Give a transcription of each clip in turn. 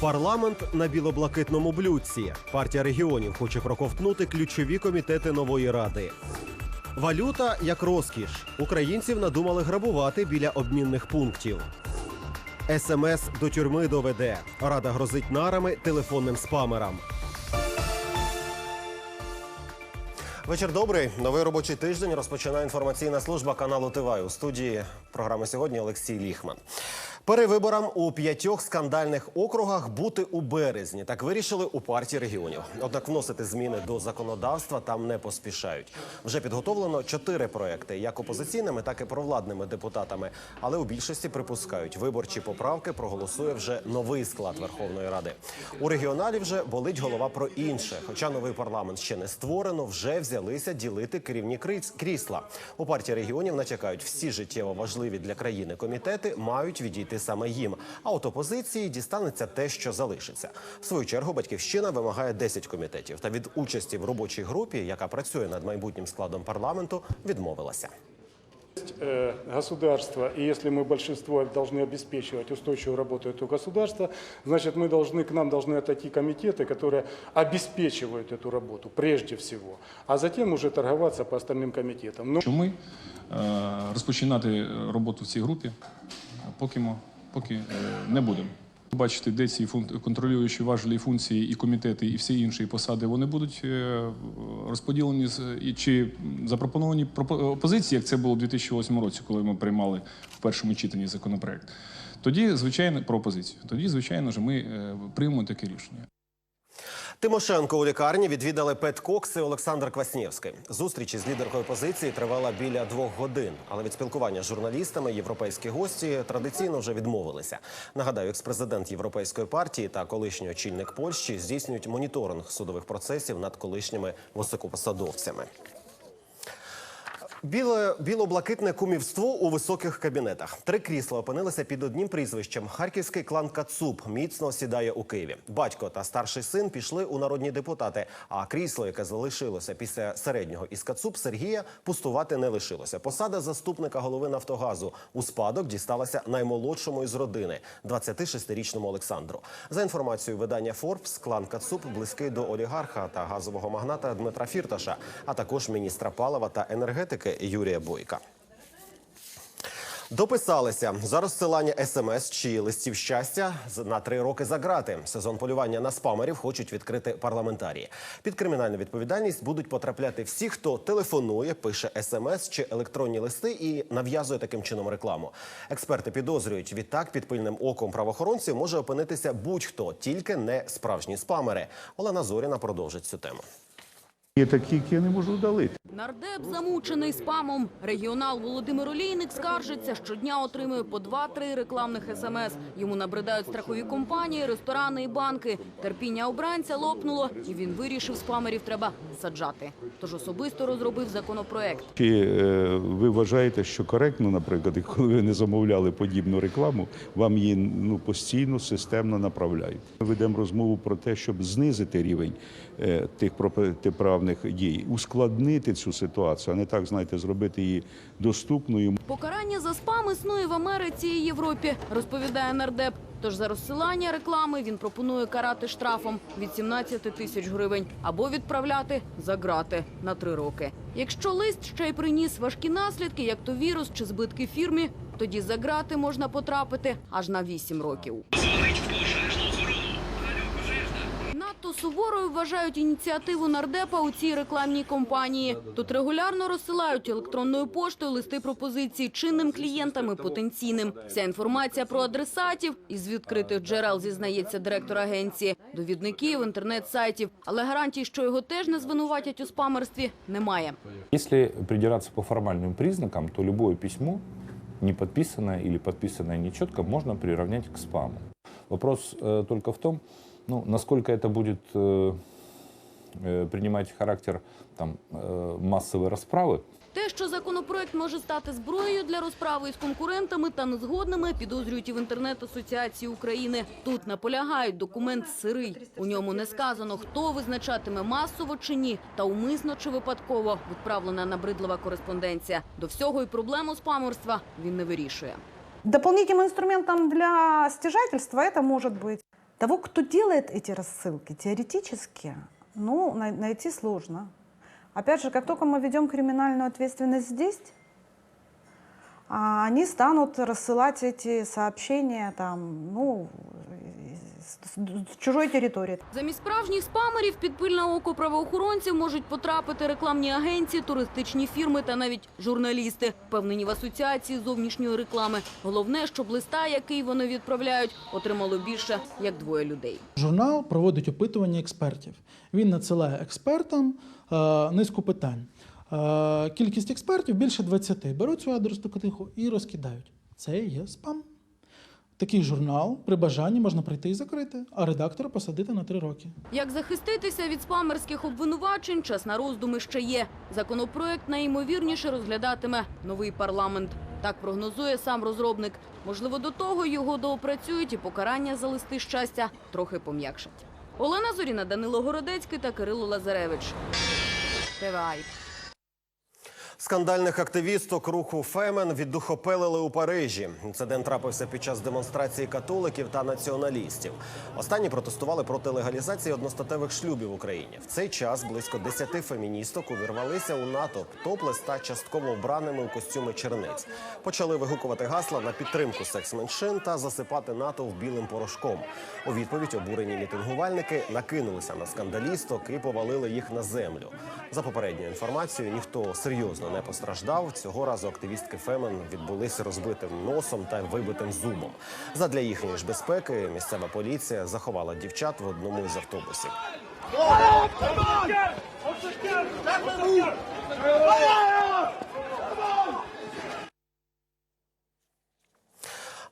Парламент на білоблакитному блюдці. Партія регіонів хоче проковтнути ключові комітети нової ради. Валюта як розкіш. Українців надумали грабувати біля обмінних пунктів. СМС до тюрми доведе. Рада грозить нарами телефонним спамерам. Вечір добрий. Новий робочий тиждень розпочинає інформаційна служба каналу ТВА. У студії програми сьогодні Олексій Ліхман. Перевиборам у п'ятьох скандальних округах бути у березні. Так вирішили у партії регіонів. Однак вносити зміни до законодавства там не поспішають. Вже підготовлено чотири проекти, як опозиційними, так і провладними депутатами. Але у більшості припускають, виборчі поправки проголосує вже новий склад Верховної Ради. У регіоналів вже болить голова про інше. Хоча новий парламент ще не створено, вже взялися ділити керівні крісла. У партії регіонів натякають, всі життєво важливі для країни комітети мають відійти саме їм. А от опозиції дістанеться те, що залишиться. В свою чергу батьківщина вимагає 10 комітетів. Та від участі в робочій групі, яка працює над майбутнім складом парламенту, відмовилася. э, государства, и если мы большинство должны обеспечивать устойчивую работу этого государства, значит мы должны, к нам должны отойти комитеты, которые обеспечивают эту работу прежде всего, а затем уже торговаться по остальным комитетам. Но що ми е, розпочинати е, роботу в цій групі е, поки, ми, поки е, не будемо. Бачите, де ці контролюючі важливі функції і комітети, і всі інші посади вони будуть е, розподілені чи запропоновані опозиції, як це було у 2008 році, коли ми приймали в першому читанні законопроект. Тоді, звичайно, про опозицію. Тоді, звичайно ми е, приймемо таке рішення. Тимошенко у лікарні відвідали Пет Кокс і Олександр Кваснєвський. Зустріч із лідеркою позиції тривала біля двох годин. Але від спілкування з журналістами європейські гості традиційно вже відмовилися. Нагадаю, експрезидент європейської партії та колишній очільник Польщі здійснюють моніторинг судових процесів над колишніми високопосадовцями. Біле біло-блакитне кумівство у високих кабінетах. Три крісла опинилися під одним прізвищем. Харківський клан Кацуп міцно сідає у Києві. Батько та старший син пішли у народні депутати. А крісло, яке залишилося після середнього із Кацуп, Сергія пустувати не лишилося. Посада заступника голови Нафтогазу у спадок дісталася наймолодшому із родини 26-річному Олександру. За інформацією видання Forbes, клан Кацуп близький до олігарха та газового магната Дмитра Фірташа, а також міністра палива та енергетики Юрія Бойка. Дописалися за розсилання смс чи листів щастя на три роки за грати. Сезон полювання на спамерів хочуть відкрити парламентарії. Під кримінальну відповідальність будуть потрапляти всі, хто телефонує, пише смс чи електронні листи і нав'язує таким чином рекламу. Експерти підозрюють, відтак під пильним оком правоохоронців може опинитися будь-хто, тільки не справжні спамери. Олена Зоріна продовжить цю тему. Є такі, які я не можу удалити. Нардеп замучений спамом. Регіонал Володимир Олійник скаржиться, щодня отримує по 2-3 рекламних смс. Йому набридають страхові компанії, ресторани і банки. Терпіння обранця лопнуло, і він вирішив спамерів треба саджати. Тож особисто розробив законопроект. Чи е, ви вважаєте, що коректно, наприклад, коли ви не замовляли подібну рекламу, вам її ну постійно системно направляють? Ми ведемо розмову про те, щоб знизити рівень е, тих протиправних дій, ускладнити цю ситуацію, а не так, знаєте, зробити її доступною. Покарання за спам існує в Америці і Європі, розповідає нардеп. Тож за розсилання реклами він пропонує карати штрафом від 17 тисяч гривень або відправляти за грати на три роки. Якщо лист ще й приніс важкі наслідки, як то вірус чи збитки фірмі, тоді за грати можна потрапити аж на 8 років. Надто суворою вважають ініціативу нардепа у цій рекламній кампанії. Тут регулярно розсилають електронною поштою листи пропозиції чинним клієнтам і потенційним. Вся інформація про адресатів із відкритих джерел зізнається директор агенції, довідників, інтернет-сайтів. Але гарантій, що його теж не звинуватять у спамерстві, немає. Если придираться по формальным признакам, то любое письмо, не подписанное или подписанное нечетко, можно приравнять к спаму. Вопрос э, только в том, ну, насколько это будет э, э, принимать характер там, э, массовой расправы, Те, що законопроект може стати зброєю для розправи із конкурентами та незгодними, підозрюють і в інтернет-асоціації України. Тут наполягають документ сирий. У ньому не сказано, хто визначатиме масово чи ні, та умисно чи випадково відправлена набридлива кореспонденція. До всього і проблему спамерства він не вирішує. Дополнительным инструментом для стяжательства это может быть Того, кто делает эти рассылки, теоретически, ну, най- найти сложно. Опять же, как только мы ведем криминальную ответственность здесь, а, они станут рассылать эти сообщения там, ну, с чужой территории. Замість справжніх спамерів під пильне око правоохоронців можуть потрапити рекламні агенції, туристичні фірми та навіть журналісти, впевнені в асоціації зовнішньої реклами. Головне, щоб листа, який вони відправляють, отримало більше як двоє людей. Журнал проводить опитування експертів. Він надсилає експертам е, низку питань. Е, кількість експертів більше 20. Беруть цю адресну книгу і розкидають. Це є спам. Такий журнал при бажанні можна прийти і закрити, а редактора посадити на три роки. Як захиститися від спамерських обвинувачень, час на роздуми ще є. Законопроект найімовірніше розглядатиме новий парламент. Так прогнозує сам розробник. Можливо, до того його доопрацюють і покарання за листи щастя трохи пом'якшать. Олена Зоріна, Данило Городецький та Кирило Лазаревич. ТВАЙ. Скандальних активісток руху Фемен віддухопелили у Парижі. Інцидент трапився під час демонстрації католиків та націоналістів. Останні протестували проти легалізації одностатевих шлюбів в Україні. В цей час близько 10 феміністок увірвалися у натовп топлес та частково вбраними у костюми черниць. Почали вигукувати гасла на підтримку секс-меншин та засипати натовп білим порошком. У відповідь обурені мітингувальники накинулися на скандалісток і повалили їх на землю. За попередньою інформацією, ніхто серйозно не постраждав. Цього разу активістки Фемен відбулися розбитим носом та вибитим зубом. Задля їхньої ж безпеки місцева поліція заховала дівчат в одному із автобусів.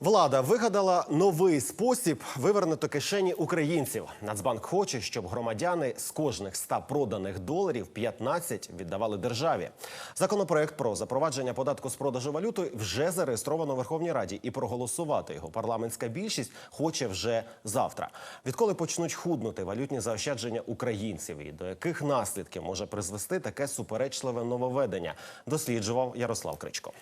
Влада вигадала новий спосіб вивернути кишені українців. Нацбанк хоче, щоб громадяни з кожних 100 проданих доларів 15 віддавали державі. Законопроект про запровадження податку з продажу валюти вже зареєстровано у Верховній Раді, і проголосувати його парламентська більшість хоче вже завтра. Відколи почнуть худнути валютні заощадження українців, і до яких наслідків може призвести таке суперечливе нововведення, досліджував Ярослав Кричко.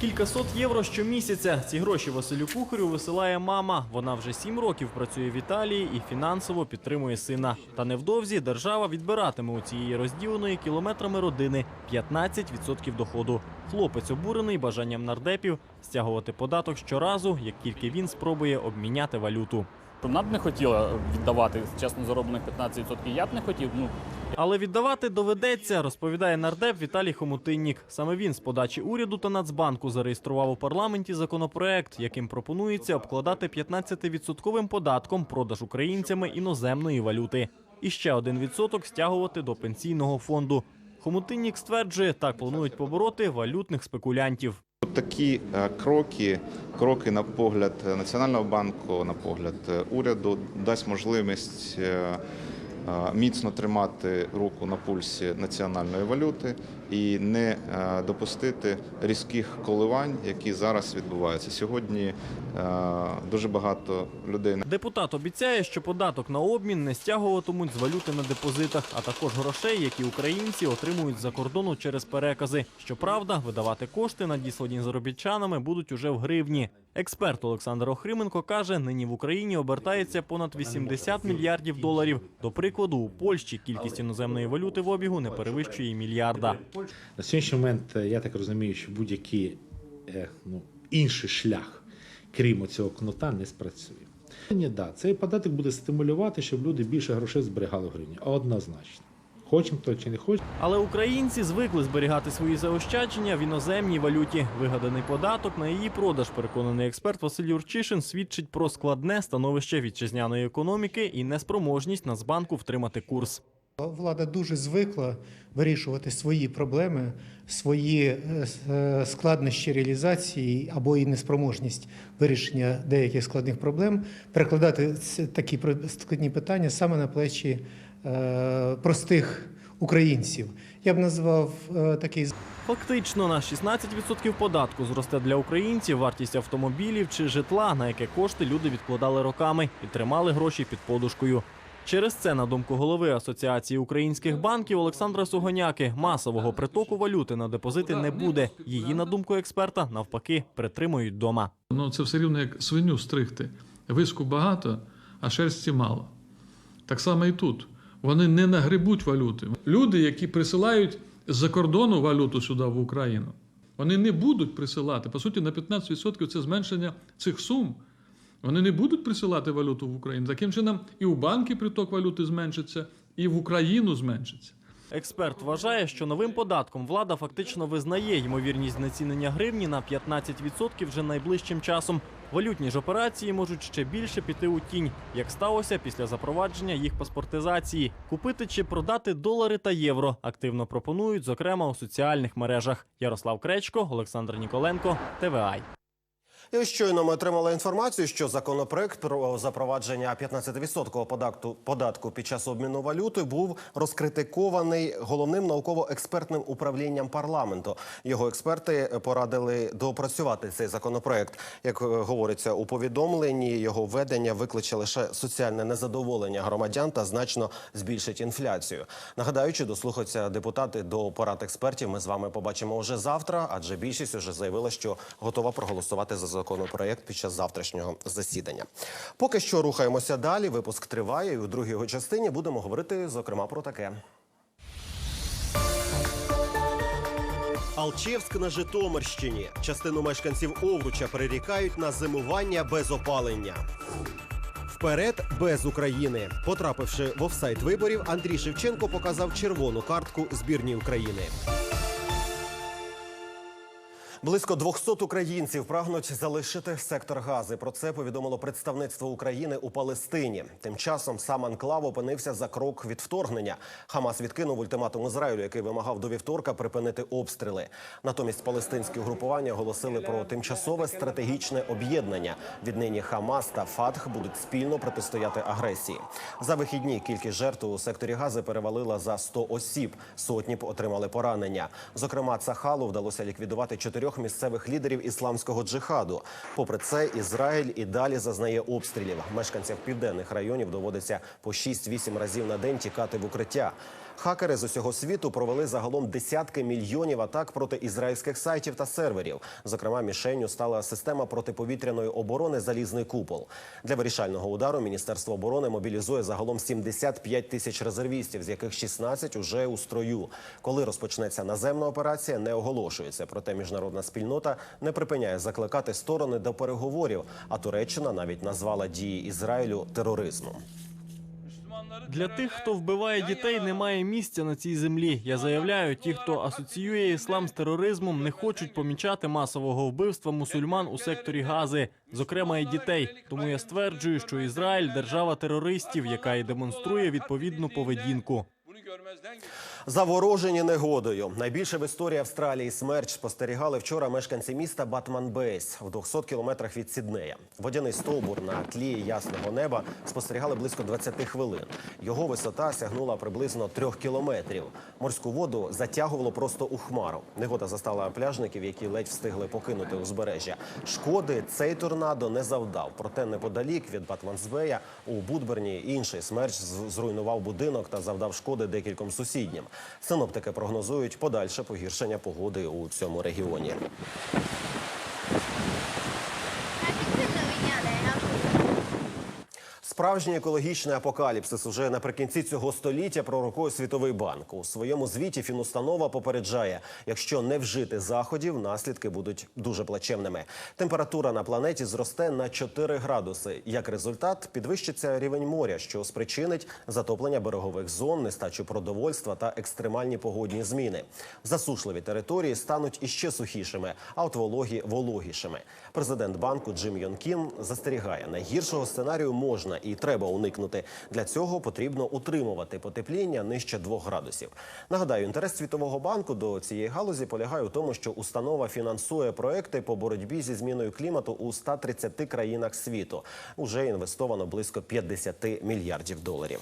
Кількасот євро щомісяця. Ці гроші Василю Кухарю висилає мама. Вона вже сім років працює в Італії і фінансово підтримує сина. Та невдовзі держава відбиратиме у цієї розділеної кілометрами родини 15% доходу. Хлопець обурений бажанням нардепів стягувати податок щоразу, як тільки він спробує обміняти валюту. Вона б не хотіла віддавати чесно зароблених 15%. Я б не хотів. Ну Але віддавати доведеться, розповідає нардеп Віталій Хомутиннік. Саме він з подачі уряду та Нацбанку зареєстрував у парламенті законопроект, яким пропонується обкладати 15-відсотковим податком продаж українцями іноземної валюти. І ще один відсоток стягувати до пенсійного фонду. Хомутиннік стверджує, так планують побороти валютних спекулянтів. Такі е, кроки, кроки на погляд Національного банку, на погляд е, уряду, дасть можливість е, міцно тримати руку на пульсі національної валюти і не е, допустити різких коливань, які зараз відбуваються. Сьогодні е, дуже багато людей Депутат обіцяє, що податок на обмін не стягуватимуть з валюти на депозитах, а також грошей, які українці отримують за кордону через перекази. Щоправда, видавати кошти, надіслані заробітчанами, будуть уже в гривні. Експерт Олександр Охрименко каже, нині в Україні обертається понад 80 мільярдів доларів. До прикладу, у Польщі кількість іноземної валюти в обігу не перевищує і мільярда. На сьогоднішній момент е, я так розумію, що будь-який е, ну, інший шлях, крім цього кнута, не спрацює. Ні, да, цей податок буде стимулювати, щоб люди більше грошей зберігали в гривні. Однозначно. Хочемо то чи не хочемо. Але українці звикли зберігати свої заощадження в іноземній валюті. Вигаданий податок на її продаж, переконаний експерт Василь Юрчишин, свідчить про складне становище вітчизняної економіки і неспроможність Нацбанку втримати курс. Влада дуже звикла вирішувати свої проблеми, свої е, е, складнощі реалізації або і неспроможність вирішення деяких складних проблем, перекладати такі складні питання саме на плечі е, простих українців. Я б назвав такий Фактично на 16% податку зросте для українців вартість автомобілів чи житла, на яке кошти люди відкладали роками і тримали гроші під подушкою. Через це, на думку голови Асоціації українських банків Олександра Сугоняки, масового притоку валюти на депозити не буде. Її, на думку експерта, навпаки, притримують вдома. Ну це все рівно як свиню стригти. Виску багато, а шерсті мало. Так само і тут. Вони не нагребуть валюти. Люди, які присилають з-за кордону валюту сюди в Україну, вони не будуть присилати. По суті, на 15% це зменшення цих сум. Вони не будуть присилати валюту в Україну. Таким чином, і у банки приток валюти зменшиться, і в Україну зменшиться. Експерт вважає, що новим податком влада фактично визнає ймовірність знецінення гривні на 15% вже найближчим часом. Валютні ж операції можуть ще більше піти у тінь, як сталося після запровадження їх паспортизації. Купити чи продати долари та євро активно пропонують, зокрема у соціальних мережах. Ярослав Кречко, Олександр Ніколенко, ТВАЙ. І щойно ми отримали інформацію, що законопроект про запровадження 15% податку, податку під час обміну валюти був розкритикований головним науково-експертним управлінням парламенту. Його експерти порадили доопрацювати цей законопроект. Як е, говориться у повідомленні, його введення викличе лише соціальне незадоволення громадян та значно збільшить інфляцію. Нагадаю, чи дослухаються депутати до порад експертів. Ми з вами побачимо вже завтра, адже більшість вже заявила, що готова проголосувати за законопроект під час завтрашнього засідання. Поки що рухаємося далі. Випуск триває. І у другій його частині будемо говорити зокрема про таке. Алчевськ на Житомирщині. Частину мешканців Овруча прирікають на зимування без опалення. Вперед без України. Потрапивши в офсайт виборів, Андрій Шевченко показав червону картку збірній України. Близько 200 українців прагнуть залишити сектор Гази. Про це повідомило представництво України у Палестині. Тим часом сам анклав опинився за крок від вторгнення. Хамас відкинув ультиматум Ізраїлю, який вимагав до вівторка припинити обстріли. Натомість палестинські угрупування оголосили про тимчасове стратегічне об'єднання. Віднині Хамас та Фатх будуть спільно протистояти агресії. За вихідні кількість жертв у секторі Гази перевалила за 100 осіб. Сотні отримали поранення. Зокрема, Цахалу вдалося ліквідувати чотирьох місцевих лідерів ісламського джихаду. Попри це, Ізраїль і далі зазнає обстрілів. Мешканцям південних районів доводиться по 6-8 разів на день тікати в укриття. Хакери з усього світу провели загалом десятки мільйонів атак проти ізраїльських сайтів та серверів. Зокрема, мішенню стала система протиповітряної оборони Залізний купол. Для вирішального удару Міністерство оборони мобілізує загалом 75 тисяч резервістів, з яких 16 уже у строю. Коли розпочнеться наземна операція, не оголошується. Проте міжнародна спільнота не припиняє закликати сторони до переговорів. А Туреччина навіть назвала дії Ізраїлю тероризмом. Для тих, хто вбиває дітей, немає місця на цій землі. Я заявляю, ті, хто асоціює іслам з тероризмом, не хочуть помічати масового вбивства мусульман у секторі Гази, зокрема і дітей. Тому я стверджую, що Ізраїль держава терористів, яка і демонструє відповідну поведінку. Заворожені негодою. Найбільше в історії Австралії смерч спостерігали вчора мешканці міста Батман-Бейс в 200 кілометрах від Сіднея. Водяний стовбур на тлі ясного неба спостерігали близько 20 хвилин. Його висота сягнула приблизно трьох кілометрів. Морську воду затягувало просто у хмару. Негода застала пляжників, які ледь встигли покинути узбережжя. Шкоди цей торнадо не завдав. Проте неподалік від Батмансбея у Будберні інший смерч зруйнував будинок та завдав шкоди декільком сусіднім. Синоптики прогнозують подальше погіршення погоди у цьому регіоні. Справжній екологічний апокаліпсис уже наприкінці цього століття пророкує Світовий банк. У своєму звіті фінустанова попереджає, якщо не вжити заходів, наслідки будуть дуже плачевними. Температура на планеті зросте на 4 градуси. Як результат, підвищиться рівень моря, що спричинить затоплення берегових зон, нестачу продовольства та екстремальні погодні зміни. Засушливі території стануть іще сухішими, а от вологі вологішими. Президент банку Джим Йон Кім застерігає, найгіршого сценарію можна і треба уникнути. Для цього потрібно утримувати потепління нижче 2 градусів. Нагадаю, інтерес світового банку до цієї галузі полягає у тому, що установа фінансує проекти по боротьбі зі зміною клімату у 130 країнах світу. Уже інвестовано близько 50 мільярдів доларів.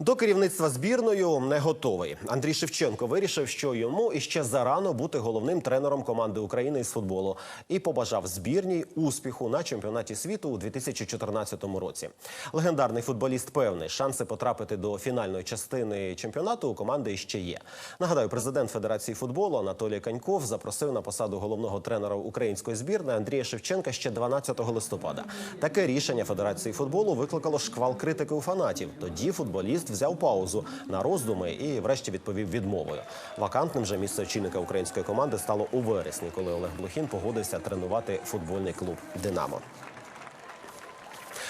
До керівництва збірною не готовий. Андрій Шевченко вирішив, що йому іще зарано бути головним тренером команди України із футболу і побажав збірній успіху на чемпіонаті світу у 2014 році. Легендарний футболіст певний, шанси потрапити до фінальної частини чемпіонату у команди ще є. Нагадаю, президент Федерації футболу Анатолій Каньков запросив на посаду головного тренера української збірної Андрія Шевченка ще 12 листопада. Таке рішення Федерації футболу викликало шквал критики у фанатів. Тоді футболіст взяв паузу на роздуми і, врешті, відповів відмовою. Вакантним же місце очільника української команди стало у вересні, коли Олег Блохін погодився тренувати футбольний клуб Динамо.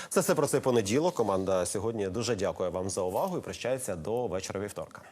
Це все про цей понеділок. Команда сьогодні дуже дякує вам за увагу і прощається до вечора вівторка.